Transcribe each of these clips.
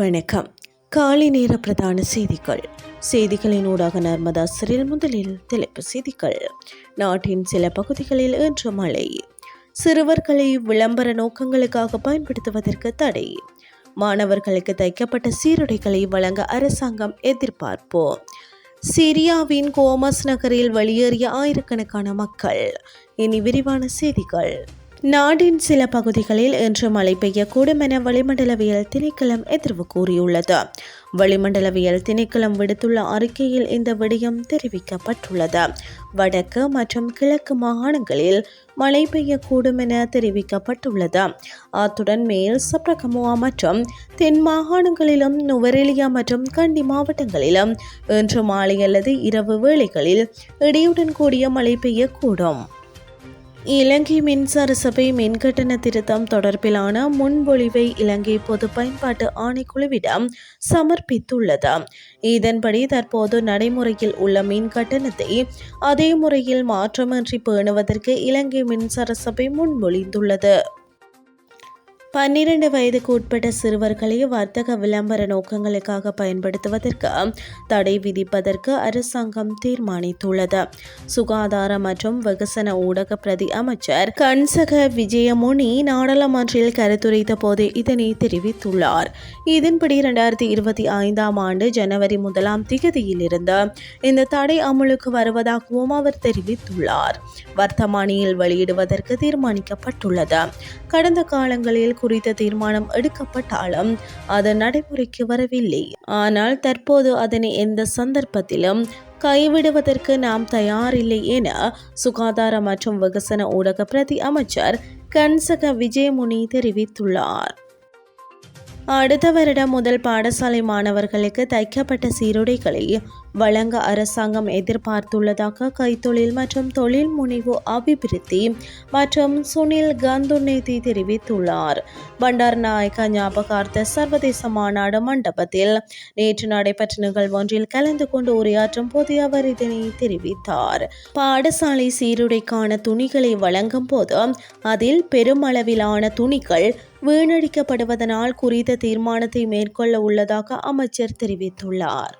வணக்கம். காலை நேர பிரதான செய்திகள். செய்திகளின் ஊடாக நர்மதா சிறில் முதலில் தலைப்பு செய்திகள். நாட்டின் சில பகுதிகளில் இன்று மழை. சிறுவர்களை விளம்பர நோக்கங்களுக்காக பயன்படுத்துவதற்கு தடை. மாணவர்களுக்கு தைக்கப்பட்ட சீருடைகளை வழங்க அரசாங்கம் எதிர்பார்ப்பு சிரியாவின் கோமஸ் நகரில் வெளியேறிய ஆயிரக்கணக்கான மக்கள். இனி விரிவான செய்திகள். நாட்டின் சில பகுதிகளில் இன்று மழை பெய்யக்கூடும் என வளிமண்டலவியல் திணைக்களம் எதிர்வு கூறியுள்ளது. வளிமண்டலவியல் திணைக்களம் விடுத்துள்ள அறிக்கையில் இந்த விடயம் தெரிவிக்கப்பட்டுள்ளது. வடக்கு மற்றும் கிழக்கு மாகாணங்களில் மழை பெய்யக்கூடும் என தெரிவிக்கப்பட்டுள்ளது. அத்துடன் மேல் சப்ரகமுவா மற்றும் தென் மாகாணங்களிலும் நுவரெலியா மற்றும் கண்டி மாவட்டங்களிலும் இன்று மாலை அல்லது இரவு வேளைகளில் இடியுடன் கூடிய மழை பெய்யக்கூடும். இலங்கை மின்சார சபை மின்கட்டண திருத்தம் தொடர்பிலான முன்மொழிவை இலங்கை பொது பயன்பாட்டு ஆணைக்குழுவிடம் சமர்ப்பித்துள்ளது. இதன்படி தற்போது நடைமுறையில் உள்ள மின் கட்டணத்தை அதே முறையில் மாற்றமின்றி பேணுவதற்கு இலங்கை மின்சார சபை முன்மொழிந்துள்ளது. பன்னிரண்டு வயதுக்கு உட்பட்ட சிறுவர்களை வர்த்தக விளம்பர நோக்கங்களுக்காக பயன்படுத்துவதற்கு தடை விதிப்பதற்கு அரசாங்கம் தீர்மானித்துள்ளது. சுகாதார மற்றும் வெகுசன ஊடக பிரதி அமைச்சர் கன்சக விஜயமுனி நாடாளுமன்றில் கருத்துரைத்த போது இதனை தெரிவித்துள்ளார். இதன்படி இரண்டாயிரத்தி இருபத்தி ஐந்தாம் ஆண்டு ஜனவரி முதலாம் திகதியிலிருந்து இந்த தடை அமலுக்கு வருவதாகவும் அவர் தெரிவித்துள்ளார். வர்த்தமானியில் வெளியிடுவதற்கு தீர்மானிக்கப்பட்டுள்ளது. கடந்த காலங்களில் குறித்த தீர்மானம் எடுக்கப்பட்டாலும் அது நடைமுறைக்கு வரவில்லை. ஆனால் தற்போது அதனை எந்த சந்தர்ப்பத்திலும் கைவிடுவதற்கு நாம் தயாரில்லை என சுகாதார மற்றும் வெகுசன ஊடக பிரதி அமைச்சர் கன்சக விஜயமுனி தெரிவித்துள்ளார். அடுத்த வருடம் முதல் பாடசாலை மாணவர்களுக்கு தைக்கப்பட்ட சீருடைகளை வழங்க அரசாங்கம் எதிர்பார்த்துள்ளதாக கைத்தொழில் மற்றும் தொழில் முனைவு அபிவிருத்தி மற்றும் சுனில் கந்துநேதி தெரிவித்துள்ளார். பண்டார் நாயக்கா ஞாபகார்த்த சர்வதேச மாநாடு மண்டபத்தில் நேற்று நடைபெற்ற நிகழ்வொன்றில் கலந்து கொண்டு உரையாற்றும் போது அவர் இதனை தெரிவித்தார். பாடசாலை சீருடைக்கான துணிகளை வழங்கும் போது அதில் பெருமளவிலான துணிகள் வீணடிக்கப்படுவதனால் குறித்த தீர்மானத்தை மேற்கொள்ள உள்ளதாக அமைச்சர் தெரிவித்துள்ளார்.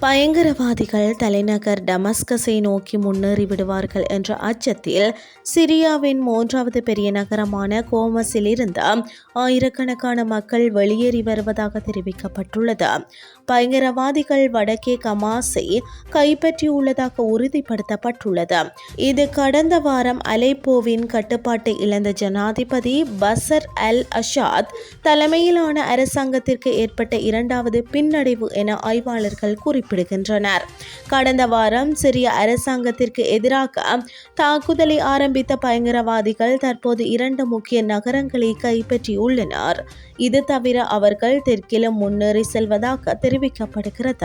பயங்கரவாதிகள் தலைநகர் டமஸ்கஸை நோக்கி முன்னேறி விடுவார்கள் என்ற அச்சத்தில் சிரியாவின் மூன்றாவது பெரிய நகரமான கோமஸில் இருந்து ஆயிரக்கணக்கான மக்கள் வெளியேறி வருவதாக தெரிவிக்கப்பட்டுள்ளது. பயங்கரவாதிகள் வடக்கே கமாஸை கைப்பற்றியுள்ளதாக உறுதிப்படுத்தப்பட்டுள்ளது. இது கடந்த வாரம் அலைப்போவின் கட்டுப்பாட்டை இழந்த ஜனாதிபதி பசர் அல் அஷாத் தலைமையிலான அரசாங்கத்திற்கு ஏற்பட்ட இரண்டாவது பின்னடைவு என ஆய்வாளர்கள் குறிப்பிடுகின்றனர் கடந்த வாரம் சிறிய அரசாங்கத்திற்கு எதிராக தாக்குதலை ஆரம்பித்த பயங்கரவாதிகள் தற்போது இரண்டு முக்கிய நகரங்களை கைப்பற்றியுள்ளனர். இது தவிர அவர்கள் தெற்கிலும் முன்னேறி செல்வதாக தெரிவிக்கப்படுகிறது.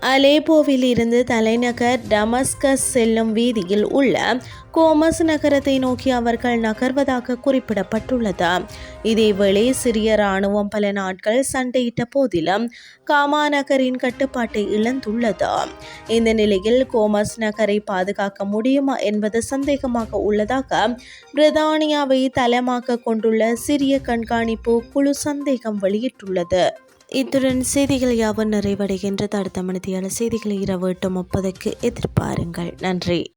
அலேப்போவில் இருந்து தலைநகர் டமஸ்கஸ் செல்லும் வீதியில் உள்ள கோமஸ் நகரத்தை நோக்கி அவர்கள் நகர்வதாக குறிப்பிடப்பட்டுள்ளது. இதேவேளை சிறிய ராணுவம் பல நாட்கள் சண்டையிட்ட போதிலும் காமா நகரின் கட்டுப்பாட்டை இழந்துள்ளது. இந்த நிலையில் கோமஸ் நகரை பாதுகாக்க முடியுமா என்பது சந்தேகமாக உள்ளதாக பிரித்தானியாவை தளமாக கொண்டுள்ள சிறிய கண்காணிப்பு குழு சந்தேகம் வெளியிட்டுள்ளது. இத்துடன் செய்திகள் யாவும் நிறைவடைகின்றது. அடுத்த மணித்தியான செய்திகளை இரவு எட்டு முப்பதுக்கு எதிர்பாருங்கள். நன்றி.